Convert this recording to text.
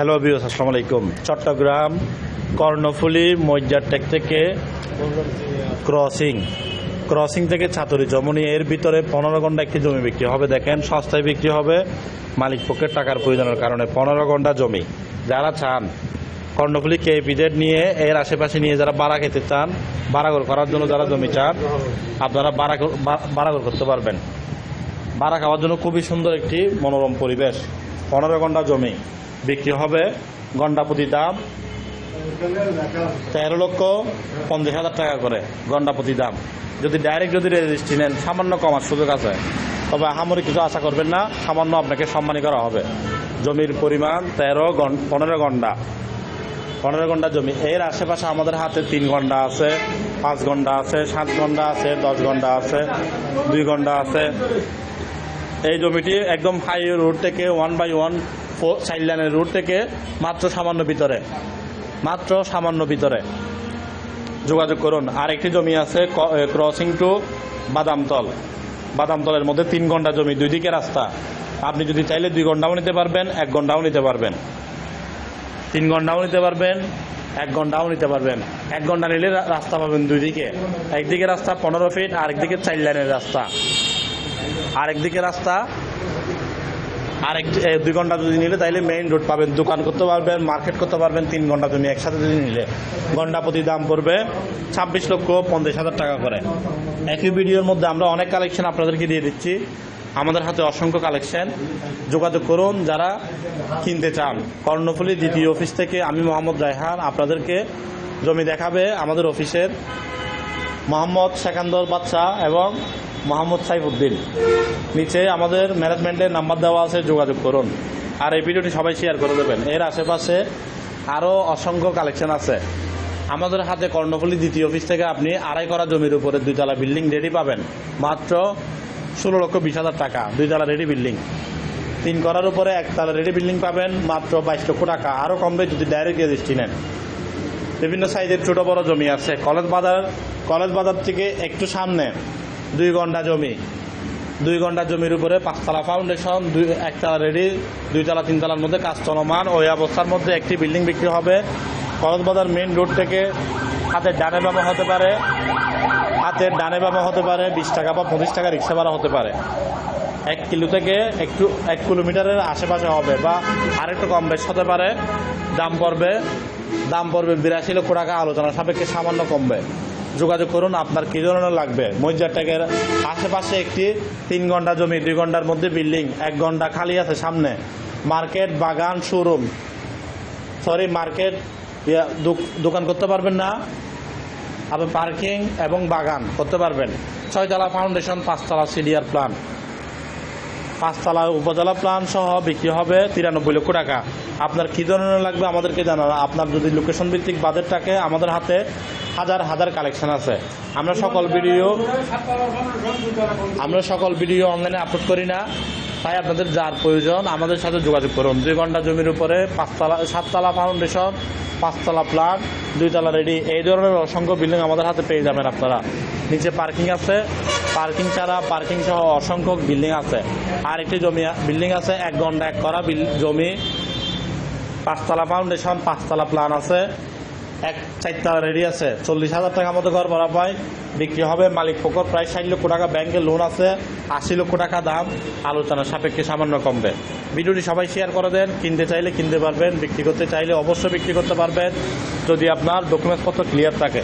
Hello বিওস আসসালামু আলাইকুম চট্টগ্রাম কর্ণফুলি মজ্জারটেক থেকে ক্রসিং ক্রসিং থেকে ছাতুরি জমনি এর ভিতরে পনেরো ঘণ্টা একটি জমি বিক্রি হবে। দেখেন, সস্তায় বিক্রি হবে। মালিক পক্ষের টাকার প্রয়োজনের কারণে পনেরো ঘণ্টা জমি। যারা চান কর্ণফুলি কেপিজেড নিয়ে, এর আশেপাশে নিয়ে যারা বাড়া খেতে চান বাড়াগর করার জন্য যারা জমি চান, আপনারা বাড়া বাড়াগর করতে পারবেন। বাড়া খাওয়ার জন্য খুবই সুন্দর একটি মনোরম পরিবেশ। পনেরো ঘণ্টা জমি। বিক্রি হবে। ঘণ্টা প্রতি দাম তেরো লক্ষ পঞ্চাশ হাজার টাকা করে ঘণ্টা প্রতি দাম। যদি ডাইরেক্ট যদি রেজিস্ট্রি নেন, সামান্য কমার সুযোগ আছে। তবে আহামরি কিছু আশা করবেন না, সামান্য আপনাকে সম্মানী করা হবে। জমির পরিমাণ তেরো পনেরো ঘণ্টা। পনেরো ঘণ্টা জমি। এর আশেপাশে আমাদের হাতে তিন ঘণ্টা আছে, পাঁচ ঘণ্টা আছে, সাত ঘণ্টা আছে, দশ ঘণ্টা আছে, দুই ঘণ্টা আছে। এই জমিটি একদম হাই রোড থেকে ওয়ান বাই ওয়ান সাইড লাইনের রোড থেকে মাত্র সামান্য ভিতরে। মাত্র সামান্য ভিতরে। যোগাযোগ করুন। আর একটি জমি আছে ক্রসিং টু বাদামতল। বাদামতলের মধ্যে তিন ঘণ্টা জমি, দুই দিকে রাস্তা। আপনি যদি চাইলে দুই ঘন্টাও নিতে পারবেন, এক ঘন্টাও নিতে পারবেন। তিন ঘন্টাও নিতে পারবেন, এক ঘন্টাও নিতে পারবেন। এক ঘণ্টা নিলে রাস্তা পাবেন দুই দিকে। একদিকে রাস্তা পনেরো ফিট আর একদিকে চার লাইনের রাস্তা। আরেকদিকে রাস্তা আরেক এ, দুই ঘণ্টা যদি নিলে তাইলে মেইন রোড পাবেন দোকান করতে পারবেন মার্কেট করতে পারবেন তিন ঘণ্টা জমি একসাথে যদি নিলে। ঘণ্টা প্রতি দাম পড়বে ছাব্বিশ লক্ষ পঞ্চাশ হাজার টাকা করে। একই ভিডিওর মধ্যে আমরা অনেক কালেকশন আপনাদেরকে দিয়ে দিচ্ছি। আমাদের হাতে অসংখ্য কালেকশন যোগাযোগ করুন যারা কিনতে চান। কর্ণফুলী দ্বিতীয় অফিস থেকে আমি মোহাম্মদ রায়হান আপনাদেরকে জমি দেখাবে আমাদের অফিসের মোহাম্মদ সেকান্দর বাচ্চা এবং মোহাম্মদ সাইফুদ্দিন। নিচে আমাদের ম্যানেজমেন্টের নাম্বার দেওয়া আছে, যোগাযোগ করুন। আর এই ভিডিওটি সবাই শেয়ার করে দেবেন। এর আশেপাশে আরও অসংখ্য কালেকশন আছে। আমাদের হাতে কর্ণফুলী দ্বিতীয় অফিস থেকে আপনি আড়াই করা জমির উপরে দুইতলা বিল্ডিং রেডি পাবেন। মাত্র ষোলো লক্ষ বিশ হাজার টাকা, দুইতলা রেডি বিল্ডিং তিন করার উপরে একতলা রেডি বিল্ডিং পাবেন, মাত্র বাইশ লক্ষ টাকা। আরও কমবে যদি ডাইরেক্ট রেজিস্ট্রি নেন। বিভিন্ন সাইজের ছোটো বড় জমি আছে। কলেজ বাজার কলেজ বাজার থেকে একটু সামনে। দুই ঘণ্টা জমি। দুই ঘণ্টা জমির উপরে পাঁচতলা ফাউন্ডেশন দুই একতলা রেডি দুইতলা, তিনতলার মধ্যে কাজ চলমান। ওই অবস্থার মধ্যে একটি বিল্ডিং বিক্রি হবে। কলেজ মেন রোড থেকে হাতের ডানে বামা হতে পারে। হাতের ডানে বামা হতে পারে, বিশ টাকা বা পঁচিশ টাকা রিক্সা ভাড়া হতে পারে। এক কিলো থেকে একটু, এক কিলোমিটারের আশেপাশে হবে বা আরেকটু কম বেশ হতে পারে। দাম পড়বে দাম পড়বে বিরাশি লক্ষ টাকা, আলোচনা সাপেক্ষে সামান্য কমবে। যোগাযোগ করুন, আপনার কী ধরনের লাগবে? মজ্জারটাকের আশেপাশে একটি তিন ঘণ্টা জমি, দুই ঘণ্টার মধ্যে বিল্ডিং, এক ঘণ্টা খালি আছে সামনে। মার্কেট, বাগান, শোরুম। সরি, মার্কেট দোকান করতে পারবেন না। আপনি পার্কিং এবং বাগান করতে পারবেন। ছয়তলা ফাউন্ডেশন, পাঁচতলা সিডিয়ার প্ল্যান। পাঁচতলা উপজেলা প্ল্যান সহ বিক্রি হবে তিরানব্বই লক্ষ টাকা। আপনার কী ধরনের লাগবে আমাদেরকে জানান। আপনার যদি লোকেশন ভিত্তিক বাজেট থাকে, আমাদের হাতে হাজার হাজার কালেকশন আছে। আমরা সকল ভিডিও আমরা সকল ভিডিও অনলাইনে আপলোড করি না। তাই আপনাদের যার প্রয়োজন, আমাদের সাথে যোগাযোগ করুন। দুই ঘণ্টা জমির উপরে পাঁচতলা, সাততলা ফাউন্ডেশন পাঁচতলা প্লাট দুইতলা রেডি এই ধরনের অসংখ্য বিল্ডিং আমাদের হাতে পেয়ে যাবেন আপনারা। নিচে পার্কিং আছে। পার্কিং ছাড়া পার্কিং সহ অসংখ্য বিল্ডিং আছে। আর একটি জমি বিল্ডিং আছে, এক ঘণ্টা এক করা জমি। পাঁচতলা ফাউন্ডেশন পাঁচতলা প্ল্যান আছে। এক চারতলা রেডি আছে। চল্লিশ হাজার টাকা মতো ঘর ভাড়া পায়। বিক্রি হবে মালিক পক্ষ প্রায় ষাট লক্ষ টাকা ব্যাংকে লোন আছে। আশি লক্ষ টাকা দাম। আলোচনা সাপেক্ষে সামান্য কমবে। ভিডিওটি সবাই শেয়ার করে দেন। কিনতে চাইলে কিনতে পারবেন। বিক্রি করতে চাইলে অবশ্যই বিক্রি করতে পারবেন। যদি আপনার ডকুমেন্টসপত্র ক্লিয়ার থাকে।